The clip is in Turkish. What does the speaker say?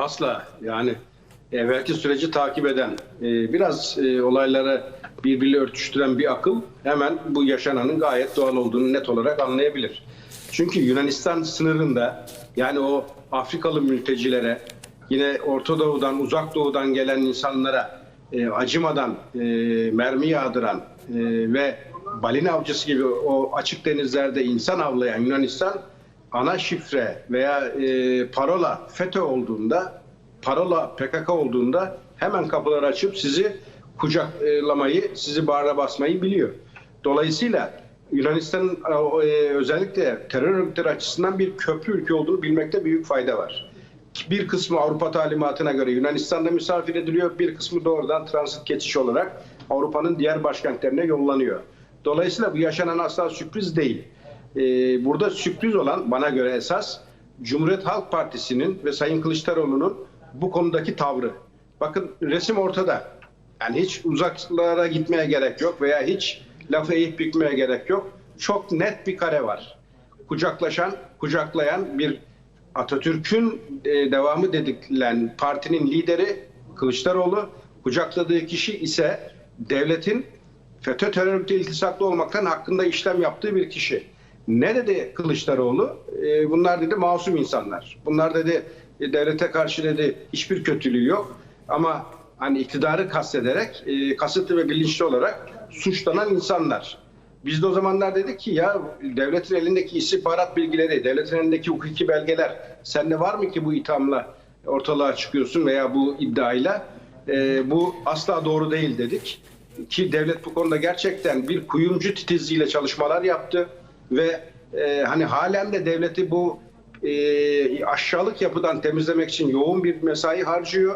Asla yani evvelki süreci takip eden, e, biraz e, olayları birbiriyle örtüştüren bir akıl hemen bu yaşananın gayet doğal olduğunu net olarak anlayabilir. Çünkü Yunanistan sınırında yani o Afrikalı mültecilere, yine Orta Doğu'dan, Uzak Doğu'dan gelen insanlara e, acımadan e, mermi yağdıran e, ve balina avcısı gibi o açık denizlerde insan avlayan Yunanistan ana şifre veya e, parola FETÖ olduğunda, parola PKK olduğunda hemen kapıları açıp sizi kucaklamayı, sizi bağrına basmayı biliyor. Dolayısıyla Yunanistan'ın e, özellikle terör örgütleri açısından bir köprü ülke olduğunu bilmekte büyük fayda var. Bir kısmı Avrupa talimatına göre Yunanistan'da misafir ediliyor, bir kısmı doğrudan transit geçiş olarak Avrupa'nın diğer başkentlerine yollanıyor. Dolayısıyla bu yaşanan asla sürpriz değil. Ee, burada sürpriz olan bana göre esas Cumhuriyet Halk Partisi'nin ve Sayın Kılıçdaroğlu'nun bu konudaki tavrı. Bakın resim ortada. Yani hiç uzaklara gitmeye gerek yok veya hiç lafı eğip bükmeye gerek yok. Çok net bir kare var. Kucaklaşan, kucaklayan bir Atatürk'ün e, devamı dedikilen partinin lideri Kılıçdaroğlu, kucakladığı kişi ise devletin FETÖ terör örgütü iltisaklı olmaktan hakkında işlem yaptığı bir kişi. Ne dedi Kılıçdaroğlu? E, bunlar dedi masum insanlar. Bunlar dedi e, devlete karşı dedi hiçbir kötülüğü yok. Ama hani iktidarı kastederek, e, kasıtlı ve bilinçli olarak suçlanan insanlar. Biz de o zamanlar dedik ki ya devletin elindeki istihbarat bilgileri, devletin elindeki hukuki belgeler sende var mı ki bu ithamla ortalığa çıkıyorsun veya bu iddiayla? E, bu asla doğru değil dedik. Ki devlet bu konuda gerçekten bir kuyumcu titizliğiyle çalışmalar yaptı ve e, hani halen de devleti bu e, aşağılık yapıdan temizlemek için yoğun bir mesai harcıyor.